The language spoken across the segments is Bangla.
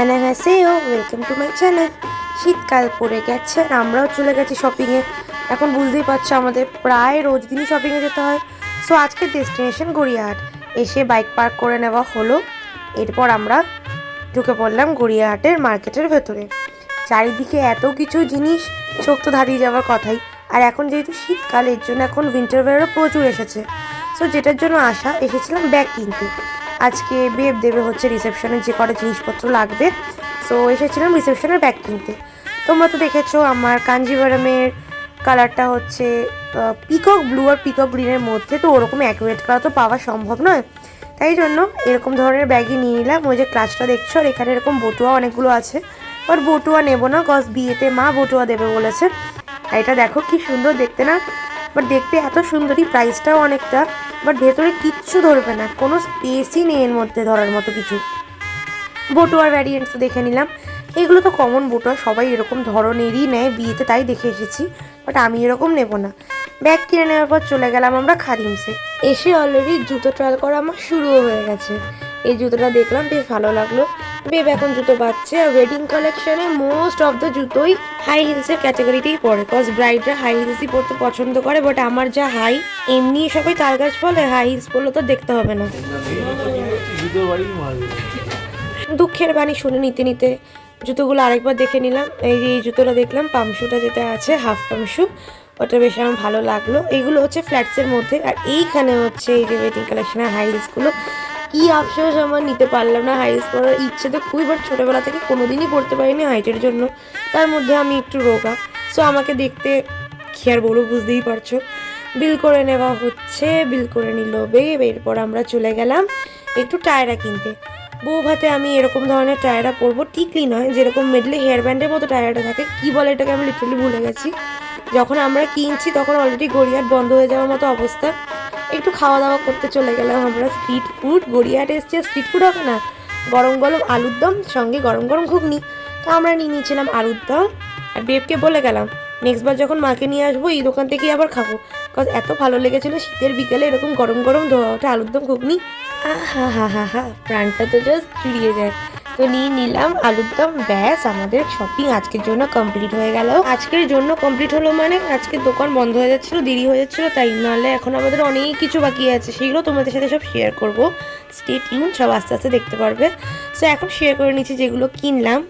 আনাহাসেও ওয়েলকাম টু মাই চ্যানেল শীতকাল পড়ে গেছে, আর আমরাও চলে গেছি শপিংয়ে এখন বুঝতেই পারছ, আমাদের প্রায় রোজ দিনই শপিংয়ে যেতে হয়। সো আজকে ডেস্টিনেশন গড়িয়াহাট। এসে বাইক পার্ক করে নেওয়া হলো। এরপর আমরা ঢুকে পড়লাম গড়িয়াহাটের মার্কেটের ভেতরে। চারিদিকে এত কিছু জিনিস, চোখ তো ধারিয়ে যাওয়ার কথাই। আর এখন যেহেতু শীতকাল, এর জন্য এখন উইন্টার ওয়্যারও প্রচুর এসেছে। সো যেটার জন্য আসা এসেছিলাম ব্যাগ কিনতে। আজকে বেব দেবে হচ্ছে রিসেপশনের যে কটা জিনিসপত্র লাগবে। সো এসেছিলাম রিসেপশনের ব্যাগ কিনতে। তোমরা তো দেখেছ আমার কাঞ্জিভারামের কালারটা হচ্ছে পিকক ব্লু আর পিকক গ্রিনের মধ্যে তো ওরকম অ্যাকুরেট কালার তো পাওয়া সম্ভব নয়। তাই জন্য এরকম ধরনের ব্যাগই নিয়ে নিলাম। ওই যে ক্লাচটা দেখছ, আর এখানে এরকম বটুয়া অনেকগুলো আছে। বাট বটুয়া নেব না কজ বিয়েতে মা বটুয়া দেবে বলেছে। এটা দেখো কি সুন্দর দেখতে না বাট দেখতে এত সুন্দরই প্রাইসটাও অনেকটা। বাট ভেতরে কিচ্ছু ধরবে না। কোনো স্পেসই নেই এর মধ্যে ধরার মতো কিছু। বটুয়ার ভ্যারিয়েন্টস দেখে নিলাম। এগুলো তো কমন বটুয়া সবাই এরকম ধরনেরই নেয়। বিয়েতে তাই দেখে এসেছি। বাট আমি এরকম নেব না। ব্যাগ কিনে নেওয়ার পর চলে গেলাম আমরা খাদিমসে এসে অলরেডি জুতো ট্রায়াল করা আমার শুরুও হয়ে গেছে। এই জুতোটা দেখলাম, বেশ ভালো লাগল। বেব এখন জুতো পাচ্ছে। আর ওয়েডিং কালেকশনে মোস্ট অফ দ্য জুতোই হাই হিলসের ক্যাটাগরিতেই পড়ে কজ ব্রাইডরা হাই হিলসই পরতে পছন্দ করে বাট আমার যা হাই এমনি সবাই তাল গাছ বলে হাই হিলস পরলে তো দেখতে হবে না। দুঃখের বাণী শুনে নিতে নিতে জুতোগুলো আরেকবার দেখে নিলাম। এই যে এই জুতোটা দেখলাম পামশুটা যেটা আছে হাফ পামশু ওটা বেশ আমার ভালো লাগল। এইগুলো হচ্ছে ফ্ল্যাটসের মধ্যে। আর এইখানে হচ্ছে এই যে ওয়েটিং কালেকশনের হাই হিলসগুলো কি আফসোস আমার নিতে পারলাম না হাই পড়ার ইচ্ছে তো খুবই বাট ছোটোবেলা থেকে কোনোদিনই পড়তে পারিনি হাইটের জন্য। তার মধ্যে আমি একটু রোগা। সো আমাকে দেখতে কি আর বলব বুঝতেই পারছ। বিল করে নেওয়া হচ্ছে বিল করে নিল বেব এরপর আমরা চলে গেলাম একটু টায়রা কিনতে। বউ ভাতে আমি এরকম ধরনের টায়রা পরবো টিকলি নয়, যেরকম মেডলে হেয়ার ব্যান্ডের মতো টায়রাটা থাকে। কি বলে এটাকে আমি লিটারালি ভুলে গেছি। যখন আমরা কিনছি, তখন অলরেডি গড়িয়াট বন্ধ হয়ে যাওয়ার মতো অবস্থা। একটু খাওয়া দাওয়া করতে চলে গেলাম আমরা স্ট্রিট ফুড গড়িয়াহাট এসছে স্ট্রিট ফুড হবে না। গরম গরম আলুর দম, সঙ্গে গরম গরম ঘুগনি। তো আমরা নিয়ে নিয়েছিলাম আলুর দম। আর বেবকে বলে গেলাম নেক্সট বার যখন মাকে নিয়ে আসব, এই দোকান থেকেই আবার খাব। কজ এত ভালো লেগেছিলো শীতের বিকেলে এরকম গরম গরম ধোয়া ওঠা আলুর দম, ঘুগনি। হা হা হা হা, প্রাণটা তো জাস্ট জুড়িয়ে যায়। তো নিয়ে নিলাম আলুর দম। ব্যাস, আমাদের শপিং আজকের জন্য কমপ্লিট হয়ে গেল। আজকের জন্য কমপ্লিট হলো মানে আজকের দোকান বন্ধ হয়ে যাচ্ছিল, দেরি হয়ে যাচ্ছিল, তাই নাহলে এখন আমাদের অনেক কিছু বাকি আছে। সেগুলো তোমাদের সাথে সব শেয়ার করব। স্টেট ইউন সব আস্তে আস্তে দেখতে পারবে। সো এখন শেয়ার করে নিচ্ছি যেগুলো কিনলাম।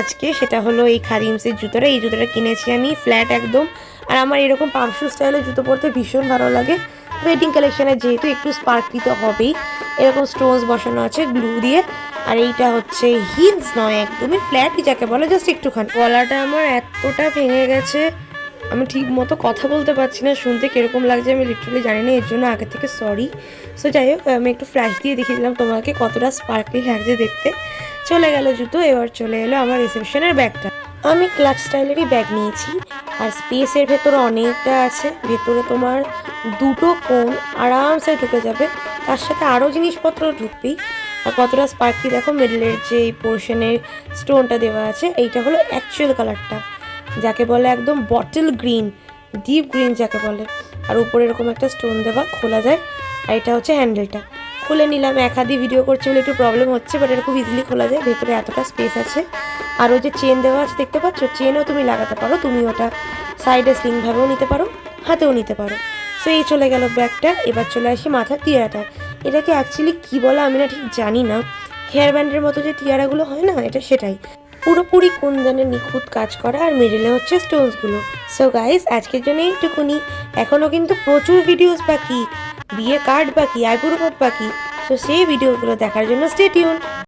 আজকে সেটা হলো এই খাদিমসের জুতোটা। এই জুতোটা কিনেছি আমি ফ্ল্যাট একদম। আর আমার এরকম পামশু স্টাইলের জুতো পরতে ভীষণ ভালো লাগে। ওয়েডিং কালেকশনে যেহেতু একটু স্পার্কলি তো হবেই। এরকম স্টোনস বসানো আছে গ্লু দিয়ে। আর এইটা হচ্ছে হিলস নয়, একদমই ফ্ল্যাটই যাকে বলে জাস্ট একটুখানি। গলাটা আমার এতটা ভেঙে গেছে, আমি ঠিক মতো কথা বলতে পারছি না, শুনতে কীরকম লাগছে আমি লিটারালি জানি না, এর জন্য আগে থেকে সরি সো যাই হোক, আমি একটু ফ্ল্যাশ দিয়ে দেখিয়ে দিলাম তোমাকে কতটা স্পার্কলি লাগছে দেখতে। চলে গেল জুতো, এবার চলে এলো আমার রিসেপশনের ব্যাগটা আমি ক্লাচ স্টাইলেরই ব্যাগ নিয়েছি, আর স্পেসের ভেতরে অনেকটা আছে। ভেতরে তোমার দুটো ফোন আরামসে ঢুকে যাবে। তার সাথে আরও জিনিসপত্র ঢুকবেই। আর কতটা স্পার্কলি দেখো মিডলের যে এই পোর্শনের স্টোনটা দেওয়া আছে, এইটা হলো অ্যাকচুয়াল কালারটা যাকে বলে একদম বটল গ্রিন ডিপ গ্রিন যাকে বলে। আর উপরে এরকম একটা স্টোন দেওয়া খোলা যায়, আর এটা হচ্ছে হ্যান্ডেলটা খুলে নিলাম, এক ভিডিও করছে বলে একটু প্রবলেম হচ্ছে বাট এটা খুব ইজিলি খোলা যায়, ভেতরে এতটা স্পেস আছে। আর ওই যে চেন দেওয়া আছে, দেখতে পাচ্ছ? চেনও তুমি লাগাতে পারো, তুমি ওটা সাইডে স্লিংভাবেও নিতে পারো, হাতেও নিতে পারো। সো এই চলে গেল ব্যাগটা, এবার চলে আসি মাথার টিয়ারাটা এটাকে অ্যাকচুয়ালি কি বলে আমি না ঠিক জানি না। হেয়ার ব্যান্ডের মতো যে টিয়ারাগুলো হয় না, এটা সেটাই। পুরোপুরি কুন্দনের নিখুঁত কাজ করা আর মিডিলে হচ্ছে স্টোনসগুলো সো গাইস আজকের জন্য এইটুকুনি। এখনও কিন্তু প্রচুর ভিডিওস বাকি। বিয়ে কার্ড বাকি আইপুরো বাকি। তো সেই ভিডিওগুলো দেখার জন্য স্টে টিউন